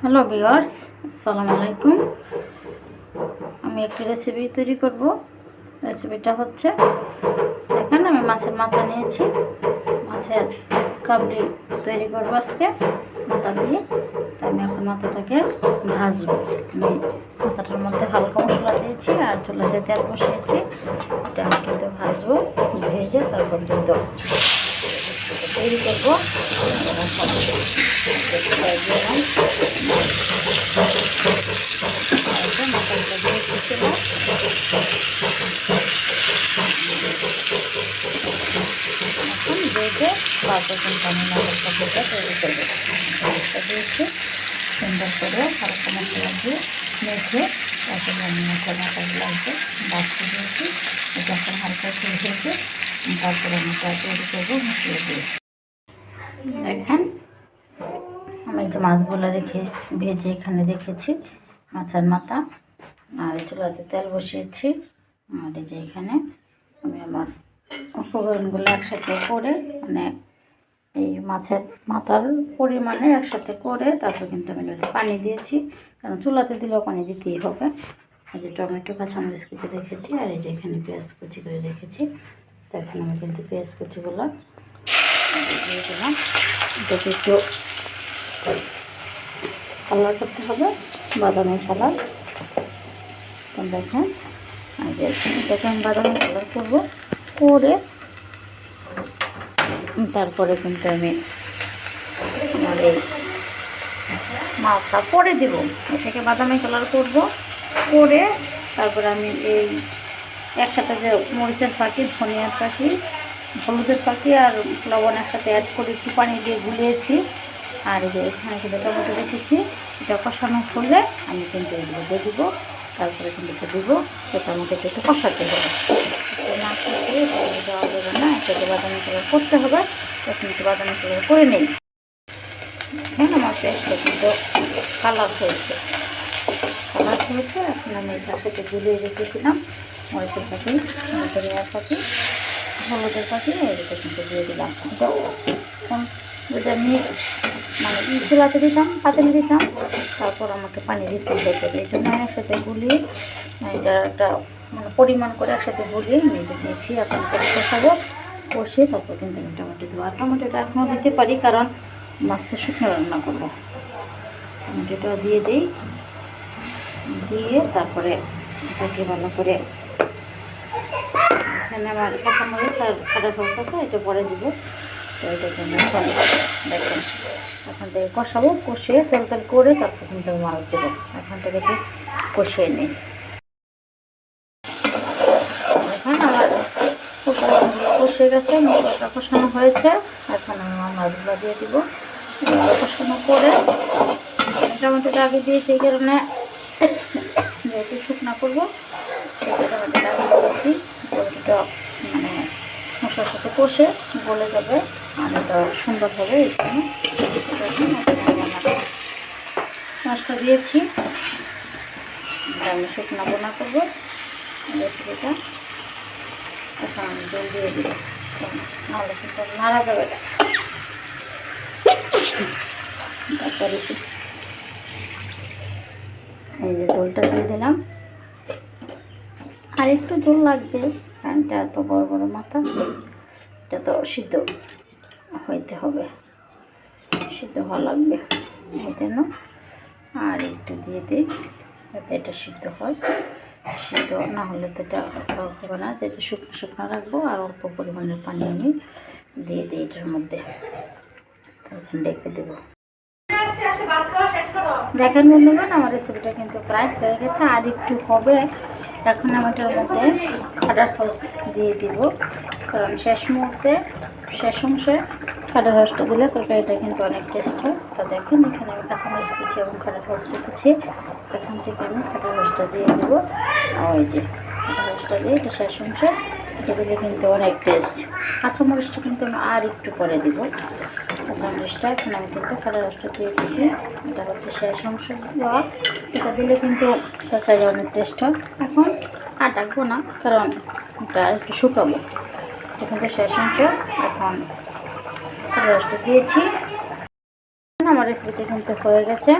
Hello viewers আসসালামু আলাইকুম আমি একটি রেসিপি তৈরি করব। রেসিপিটা হচ্ছে দেখেন আমি মাছের মাথা নিয়েছি। মাছের কাবলি তৈরি করব আজকে, মাথা দিয়ে। আমি এখন মাথাটাকে ভাজবো। আমি মাথাটার মধ্যে হালকা মশলা দিয়েছি আর চুলাতে তেল বসিয়েছি। এটা আমি কিন্তু ভাজবো, ভেজে তারপর কিন্তু তৈরি করব। মশলাটা দিয়ে দিচ্ছিলাম এখন ভেজে তারপর কিন্তু আমি মশলা ভেজে তৈরি করব। মশলা দিয়েছি সুন্দর করে হালকা মশলা দিয়ে মেখে তারপর মশলা মশলা আছে তারপর আমি তৈরি করব মশলা দিয়ে। দেখেন। আমি যে মাছগুলো রেখে, ভেজে এখানে রেখেছি, মাছের মাথা। আর চুলাতে তেল বসিয়েছি। আর এই যে এখানে আমি আমার উপকরণগুলো একসাথে করে মানে এই মাছের মাথার পরিমাণে একসাথে করে, তারপর কিন্তু আমি পানি দিয়েছি। কারণ চুলাতে দিলেও পানি দিতেই হবে। এই যে টমেটো, কাঁচামরিচ কুচি রেখেছি, আর এই যে এখানে পেঁয়াজ কুচি করে রেখেছি। তো এখন আমি কিন্তু পেঁয়াজ কুচিগুলো দিয়ে একটু কালার করতে হবে বাদামি কালার দেখেন আমি বাদামি কালার করব? করে তারপরে কিন্তু আমি আমার এই মাছটা করে দিব। এটাকে বাদামি কালার করব। করে তারপরে আমি এই একসাথে যে মরিচের পাখি, ধনিয়ার পাখি হলুদের পাখি আর লবণ একসাথে অ্যাড করে একটু পানি দিয়ে গুলিয়েছি। আর এই যে এখানে কিন্তু টমেটো রেখেছি, এটা কষানো করলে আমি কিন্তু এগুলো দিয়ে দিব। তারপরে কিন্তু এটা দিব সেটা আমাকে একটু কষাতে হবে। না দেওয়া যাবে না, এটাকে বাদামি কালার করতে হবে। তখন একটু বাদামি কালার করে নেই। হ্যাঁ আমার পেস্টটা কিন্তু কালার হয়েছে। কালার হয়েছে, এখন আমি এটা গুলিয়ে রেখেছিলাম। মরিচের পাখি ধনিয়ার পাখি হলুদের পাখি এটা কিন্তু দিয়ে দিলাম। এটা যদি আমি মানে চুলাতে দিতাম, পাতিলে দিতাম, তারপর আমাকে পানি দিতে হতো এই জন্য আমি একসাথে গুলিয়ে এটা একটা মানে পরিমাণ করে একসাথে গুলিয়ে মেজে দিয়েছি এখন কষাবো কষে তারপর কিন্তু আমি টমেটো দেবো। আর টমেটোটা এখনও দিতে পারি, কারণ মাছ তো শুকনো রান্না করব। টমেটোটা দিয়ে দিই। দিয়ে তারপরে এটাকে ভালো করে এখানে আমার কাঁচামরিচ আর খাটা সস আছে, এটা পরে দিব। তো এটার জন্য এখন দেখেন, এখন থেকে কষাবো, কষিয়ে তেল তেল করে তারপর কিন্তু মাছ দেবো। এখন থেকে একটু কষিয়ে নিই। এখন আমার কষিয়ে গেছে, মশলাটা কষানো হয়েছে। এখন আমি আমার মাছগুলো দিয়ে দিব। কষানো করে টমেটোটা আগে দিয়েছি এই কারণে যেহেতু শুকনো করব। সেটা টমেটোটা আগে দিয়েছি টমেটোটা মানে মশলার সাথে কষে গলে যাবে আর এটা সুন্দর হবে এখানে মাছটা দিয়েছি। আমি শুকনো বোনা করব। রেসিপিটা এখন আমি জল দিয়ে দিব। নাহলে কিন্তু নাড়া যাবে এই যে জলটা দিয়ে দিলাম। আর একটু জল লাগবে। কারণটা এত বড় বড় মাথা, এটা তো সিদ্ধ হইতে হবে। সিদ্ধ হওয়া লাগবে এই জন্য। আর একটু দিয়ে দিই, যাতে এটা সিদ্ধ হয়। সিদ্ধ না হলে তো এটা হবে না। যেহেতু শুকনো শুকনো রাখব, আর অল্প পরিমাণের পানি আমি দিয়ে দিই এটার মধ্যে। তখন ডেকে দেবো। দেখেন বন্ধুগণ, আমার রেসিপিটা কিন্তু প্রায় হয়ে গেছে। আর একটু হবে এখন আমি মধ্যে খাটার রস দিয়ে দিব। কারণ শেষ মুহূর্তে, শেষ অংশে খাটার রসটা দিলে তরকারিটা কিন্তু অনেক টেস্ট হয়। তো দেখুন, এখানে আমি কাঁচামরিচ কুচি এবং খাটার রস রেখেছি। এখান থেকে আমি খাটার রসটা দিয়ে দেবো। ওই যে খাটার রসটা দিয়ে এটা শেষ অংশে, এটা দিলে কিন্তু অনেক টেস্ট কাঁচামরিচটা কিন্তু আমি আর একটু করে দিব। কাঁচামরিচটা এখন আমি কিন্তু খাটার রসটা দিয়ে দিয়েছি। এটা হচ্ছে শেষ অংশ। দেওয়া এটা দিলে কিন্তু তরকারি অনেক টেস্ট হয়। এখন আর ডাকবো না, কারণ এটা একটু শুকাবো। এটা কিন্তু শেষ অংশ। এখন খাটার রসটা দিয়েছি। আমার রেসিপিটি কিন্তু হয়ে গেছে।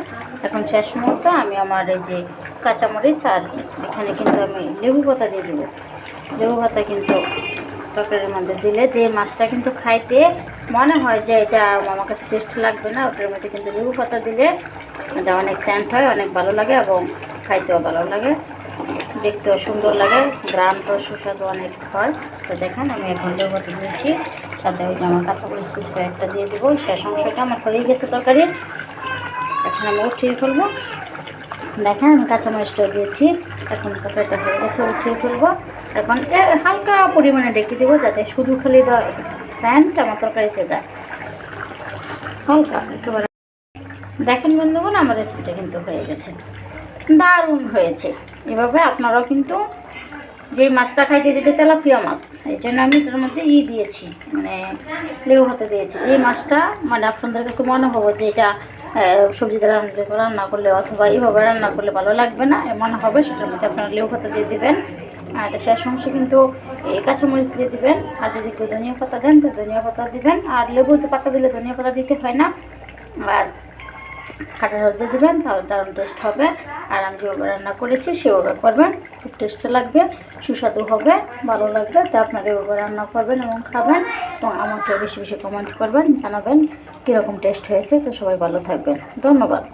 এখন শেষ মুহূর্তে আমি আমার এই যে কাঁচামরিচ আর এখানে কিন্তু আমি লেবু পাতা দিয়ে দেবো। লেবু পাতা কিন্তু তরকারির মধ্যে দিলে যে মাছটা কিন্তু খাইতে মনে হয় যে এটা আমার কাছে টেস্ট লাগবে না, ওটার মধ্যে কিন্তু লেবু পাতা দিলে এটা অনেক চ্যান্ট হয়, অনেক ভালো লাগে এবং খাইতেও ভালো লাগে, দেখতেও সুন্দর লাগে গ্রামটা সুস্বাদু অনেক হয়। তো দেখেন, আমি এখন লেবু পাতা দিয়েছি, সাথে ওই আমার কাঁচামরিচ কুচি একটা দিয়ে দেবো, শেষ অংশটা আমার হয়ে গেছে তরকারি। এখন আমি উঠিয়ে ফেলব। দেখেন আমি কাঁচা কাঁচামরিচটা দিয়েছি, এখন তরকারিটা হয়ে গেছে, উঠিয়ে ফেলব। এখন হালকা পরিমাণে ডেকে দেবো যাতে শুধু খালি স্যান্ডটা আমার তরকারিতে যায়। হালকা একেবারে। দেখেন বন্ধুগণ আমার রেসিপিটা কিন্তু হয়ে গেছে। দারুণ হয়েছে। এভাবে আপনারাও কিন্তু যে মাছটা খাইতে যেটা তেলাপিয়া মাছ এই জন্য আমি এটার মধ্যে ই দিয়েছি মানে লেবু ভাতে দিয়েছি। যে মাছটা মানে আপনাদের কাছে মনে হবে যে এটা আহ, সবজি দ্বারা রান্না রান্না করলে অথবা এইভাবে রান্না করলে ভালো লাগবে না মনে হবে সেটার মধ্যে আপনারা লেবু পাতা দিয়ে দিবেন। আর এটা শেষ অংশে কিন্তু এই কাঁচামরিচ দিয়ে দিবেন। আর যদি কেউ ধনিয়া পাতা দেন, তো ধনিয়া পাতা দিবেন। আর লেবুতে পাতা দিলে ধনিয়া পাতা দিতে হয় না। আর কাঁটা রস দিয়ে দেবেন, তাহলে দারুণ টেস্ট হবে। আর আমি যেভাবে রান্না করেছি, সেভাবে করবেন। খুব টেস্টি লাগবে, সুস্বাদু হবে, ভালো লাগবে। তো আপনারা এভাবে রান্না করবেন এবং খাবেন। এবং আমাকে বেশি বেশি কমেন্ট করবেন, জানাবেন কীরকম টেস্ট হয়েছে। তো সবাই ভালো থাকবেন। ধন্যবাদ।